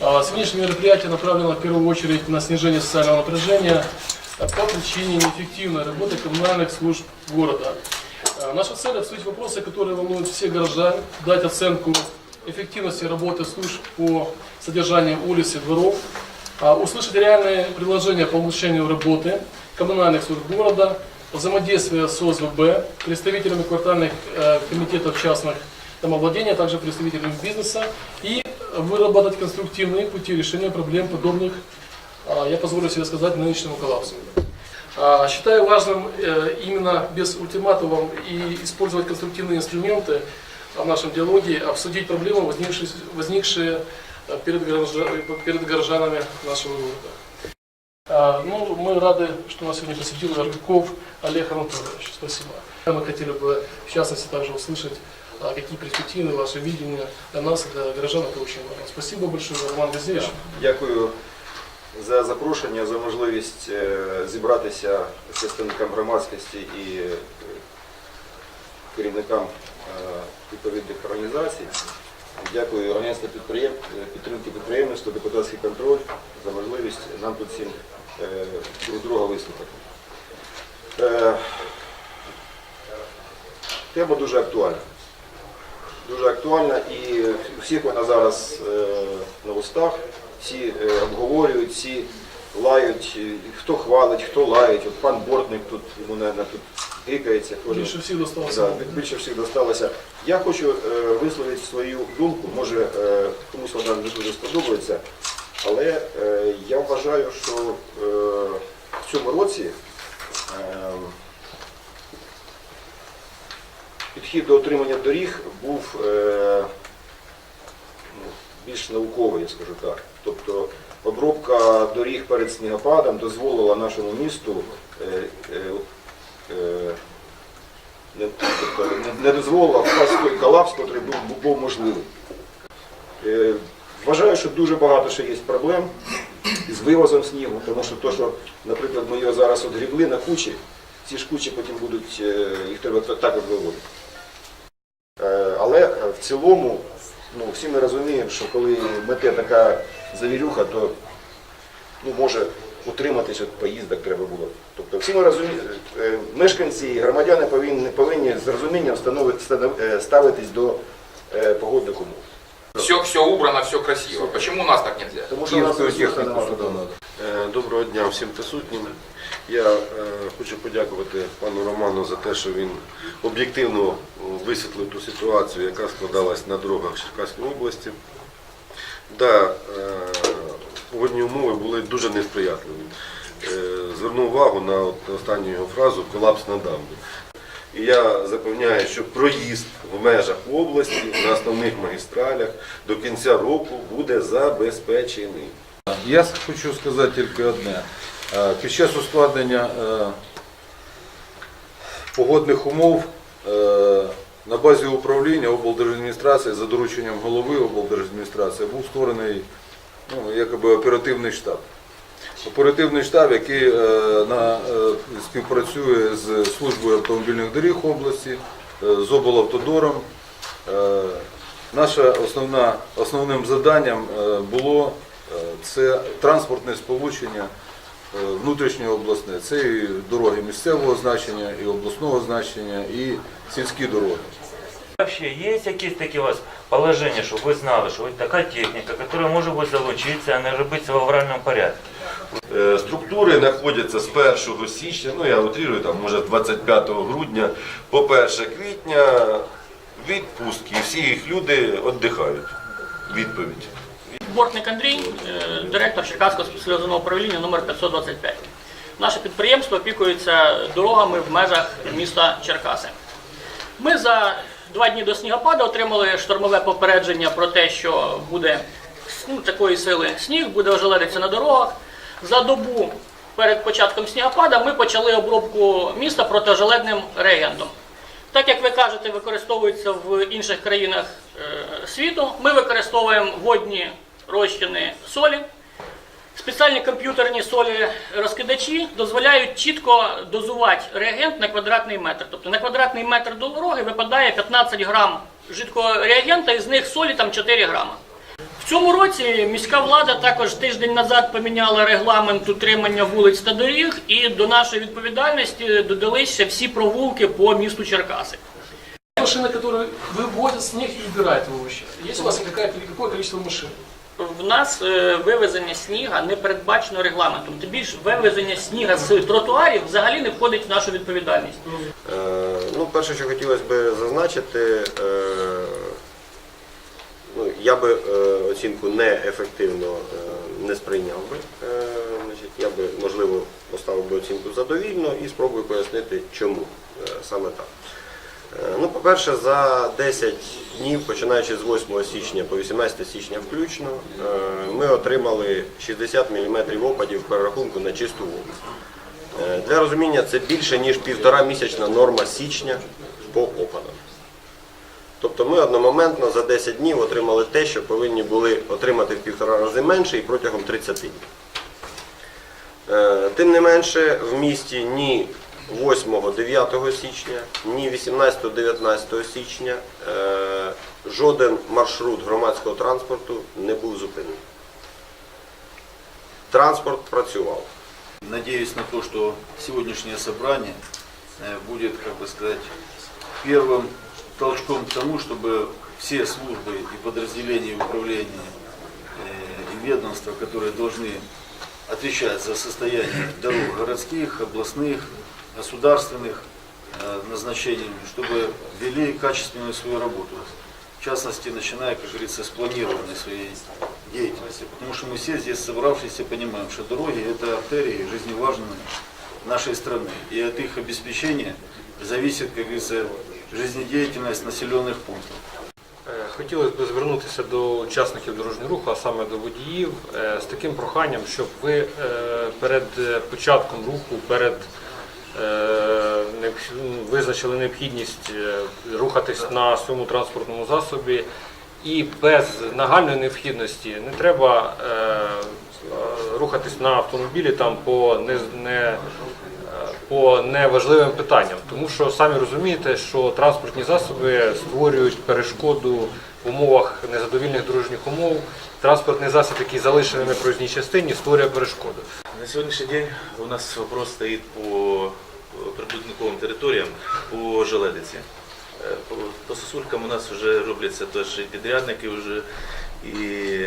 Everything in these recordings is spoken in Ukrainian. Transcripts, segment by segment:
А, Сегодняшнее мероприятие направлено в первую очередь на снижение социального напряжения а, по причине неэффективной работы коммунальных служб города. А, Наша цель – обсудить вопросы, которые волнуют всех горожан, дать оценку эффективности работы служб по содержанию улиц и дворов, услышать реальные предложения по улучшению работы коммунальных служб города, взаимодействие с ОСВБ, представителями квартальных э, комитетов частных домовладения, а также представителями бизнеса и выработать конструктивные пути решения проблем подобных, а, я позволю себе сказать, нынешнему коллапсу. А, Считаю важным э, именно без ультиматумов и использовать конструктивные инструменты в нашем диалоге, обсудить проблемы, возникшие, э, перед горожанами нашего города. А, Ну, мы рады, что нас сегодня посетил Жарков Олег Анатольевич. Спасибо. Мы хотели бы, в частности, также услышать, а, какие перспективы, ваше видение для нас, и для горожан, это очень важно. Спасибо большое, Роман Газевич. Дякую за запрошення, за можливість е, зібратися з представникам громадськості і е, керівникам е, відповідних організацій. Дякую Агентству підприєм... підтримки підприємництва, депутатський контроль за можливість нам тут всім е, друг друга вислухати. Е, Тема дуже актуальна. Дуже актуальна і всіх вона зараз е, на устах. Всі е, обговорюють, всі лають, е, хто хвалить, хто лають. От пан Бортник тут йому наверное, тут гикається. кожен. Більше всіх досталося. Да, більше всіх досталося. Я хочу е, висловити свою думку, може е, комусь вона не дуже сподобається, але е, я вважаю, що е, в цьому році е, підхід до отримання доріг був ну, більш науковий, я скажу так. Тобто обробка доріг перед снігопадом дозволила нашому місту не, тобто, не- дозволила впасти той колапс, який був, був, можливий. Вважаю, що дуже багато ще є проблем з вивозом снігу, тому що то, що, наприклад, ми його зараз отгрібли на кучі, ці ж кучі потім будуть, е, їх треба та- також виводити. Е, Але в цілому, ну, всі ми розуміємо, що коли мете така завірюха, то ну, може утриматись від поїздок треба було. Тобто всі ми розуміємо, е, мешканці і громадяни повинні, повинні з розумінням ставитись до погодних умов. Все, все убрано, все красиво. Почему у нас так нельзя? Тому що у нас ресурсу немає. Е, Доброго дня всім присутнім. Я е, хочу подякувати пану Роману за те, що він об'єктивно висвітлив ту ситуацію, яка складалась на дорогах Черкаської області. Да, е, погодні умови були дуже несприятливі. Е, Звернув увагу на от останню його фразу колапс на дамбі. І я запевняю, що проїзд в межах області на основних магістралях до кінця року буде забезпечений. Я хочу сказати тільки одне. Е, Під час ускладнення е, погодних умов е, на базі управління облдержадміністрації за дорученням голови облдержадміністрації був створений ну, якоби оперативний штаб. Оперативний штаб, який е, на, е, співпрацює з службою автомобільних доріг області, е, з облавтодором. Наше основна, основним завданням було це транспортне сполучення внутрішнього обласне. Це і дороги місцевого значення, і обласного значення, і сільські дороги. Есть якісь такі у вас положення, щоб ви знали, що ось така техніка, яка може бути залучитися, а не робиться в авральному порядку? Е, Структури знаходяться з 1 січня, ну я утрирую, там може 25 грудня по 1 квітня відпустки. Всі їх люди віддихають. Відповідь. Бортник Андрій, е, директор Черкаського спеціалізованого управління номер 525. Наше підприємство опікується дорогами в межах міста Черкаси. Ми за два дні до снігопаду отримали штормове попередження про те, що буде ну, такої сили сніг, буде ожеледитися на дорогах. За добу перед початком снігопада ми почали обробку міста протижеледним реагентом. Так як ви кажете, використовується в інших країнах е, світу, ми використовуємо водні розчини солі Спеціальні комп'ютерні солі розкидачі дозволяють чітко дозувати реагент на квадратний метр. Тобто на квадратний метр дороги випадає 15 грам жидкого реагента, із них солі там 4 грама. В цьому році міська влада також тиждень назад поміняла регламент утримання вулиць та доріг, і до нашої відповідальності додалися всі провулки по місту Черкаси. Машины, которые вывозят снег и убирают его вообще. Есть у вас какая, какое количество машин? В нас е, вивезення сніга не передбачено регламентом. Тим більше вивезення сніга з тротуарів взагалі не входить в нашу відповідальність. Е, Ну, перше, що хотілося б зазначити, е, ну, я би е, оцінку неефективно е, не сприйняв би. Е, я би, можливо, поставив би оцінку задовільно і спробую пояснити, чому е, саме так. Ну, по-перше, за 10 днів, починаючи з 8 січня по 18 січня включно, ми отримали 60 мм опадів перерахунку на чисту воду. Для розуміння це більше ніж півтора місячна норма січня по опадам. Тобто ми одномоментно за 10 днів отримали те, що повинні були отримати в півтора рази менше і протягом 30 днів. Е, Тим не менше, в місті ні 8-9 січня, ні 18-19 січня е, жоден маршрут громадського транспорту не був зупинений. Транспорт працював. Надеюсь на то, что сегодняшнее собрание э, будет, как бы сказать, первым Толчком к тому, чтобы все службы и подразделения управления э, и ведомства, которые должны отвечать за состояние дорог городских, областных, государственных э, назначений, чтобы вели качественную свою работу. В частности, начиная, как говорится, с планирования своей деятельности. Потому что мы все здесь собравшиеся понимаем, что дороги – это артерии жизневажные нашей страны. И от их обеспечения зависит, как говорится, жизнедеятельность населенных пунктов. Е, Хотілося б звернутися до учасників дорожнього руху, а саме до водіїв, е, з таким проханням, щоб ви е, перед початком руху, перед ну, визначили необхідність рухатись на своєму транспортному засобі і без нагальної необхідності не треба рухатись на автомобілі там по не, не по неважливим питанням, тому що самі розумієте, що транспортні засоби створюють перешкоду в умовах незадовільних дорожніх умов. Транспортний засіб, який залишений на проїзній частині, створює перешкоду. На сегодняшний день у нас вопрос стоит по прибудинковим територіям. Е, По, по сосулькам у нас вже робляться теж підрядники вже і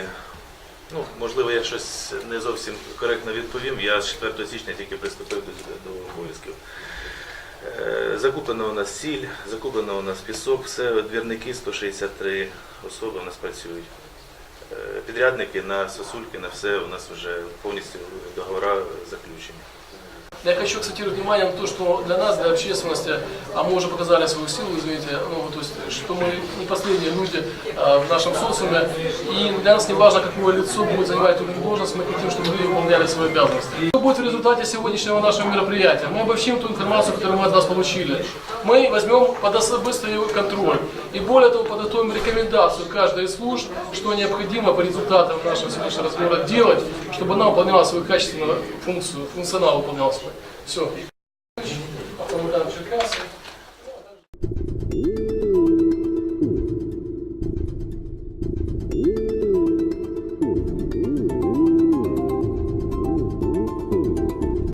ну, можливо я щось не зовсім коректно відповім. Я з 4 січня тільки приступив до, до обов'язків. Е, Закуплено у нас сіль, закуплено у нас пісок, все, двірники 163 особи у нас працюють. Е, Підрядники на сосульки, на все у нас вже повністю договори заключені. Я хочу акцентировать внимание на то, что для нас, для общественности, а мы уже показали свою силу, извините, ну, то есть, что мы не последние люди а, в нашем социуме, и для нас не важно, какое лицо будет занимать эту должность, мы хотим, чтобы люди выполняли свои обязанности. Что будет в результате сегодняшнего нашего мероприятия? Мы обобщим ту информацию, которую мы от вас получили. Мы возьмем под особый контроль, и более того, подготовим рекомендацию каждой из служб, что необходимо по результатам нашего сегодняшнего разговора делать, чтобы она выполняла свою качественную функцию, функционал выполнял свой. Все.